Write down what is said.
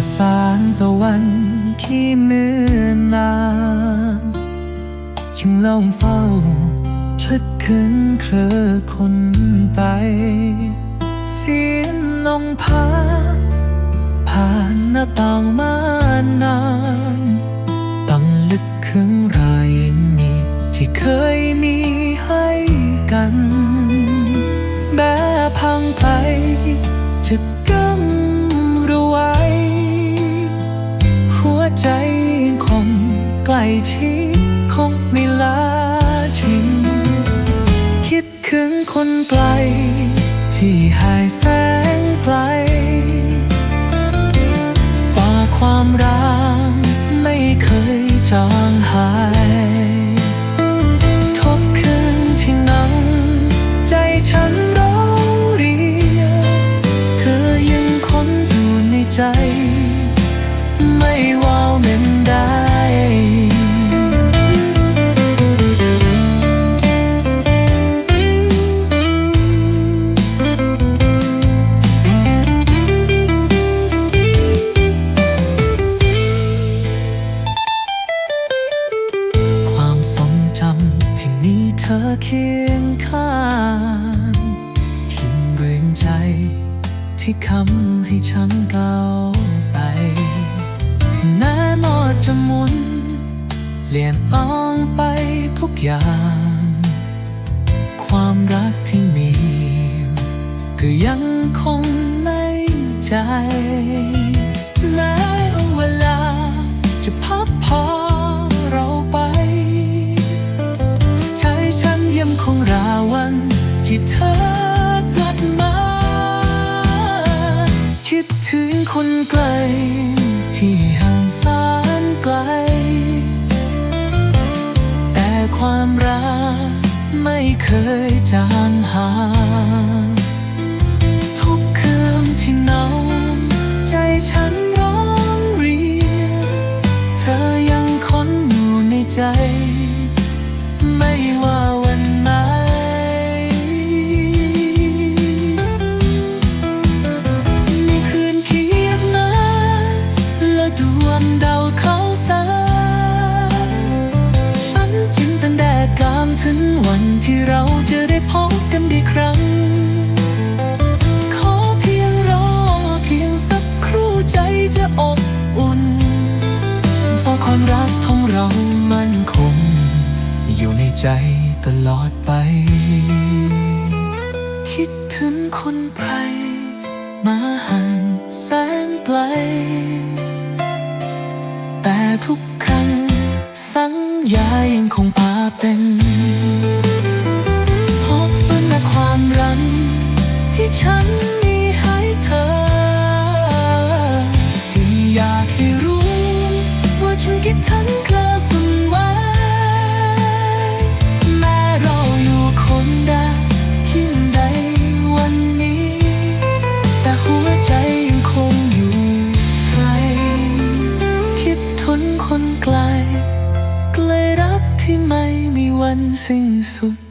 ละสานตะวันที่เมื่อนานยังลองเฝ้าชัดขึ้นเครือคนไป เสียงนองพาผ่านหน้าต่างมานาน คนไกล ที่หายแสงไกลป่าความรักไม่เคยจางหายทบคืนที่นั่งใจฉันร้อเรีย เธอยังคงอยู่ในใจ ไม่ว่าเม็นได้ เคียงข้างหินเรงใจ ที่คำให้ฉันก้าวไปแน่นอนจะมุนเปลี่ยนอ้องไปทุกอย่าง ความรักที่มี ก็ยังคง ที่เธอกลับมา คิดถึงคนไกล ที่ห่างแสนไกล แต่ความรักไม่เคยจางหาย ดวงดาวเขาสางฉันจินตนาการถึงวันที่เราจะได้พบกันอีกครั้ง ขอเพียงรอเพียงสักครู่ใจจะอบอุ่นเพราะความรักของเรามันคง อยู่ในใจตลอดไป คิดถึงคนไกลมาห่างแสนไกลแต่ ทุกครั้ง สัญญายังคงพาเป็นพบฝันและความรักที่ฉันมีให้เธอ ที่อยากให้รู้ ว่าฉันคิดถึงเธอ นคน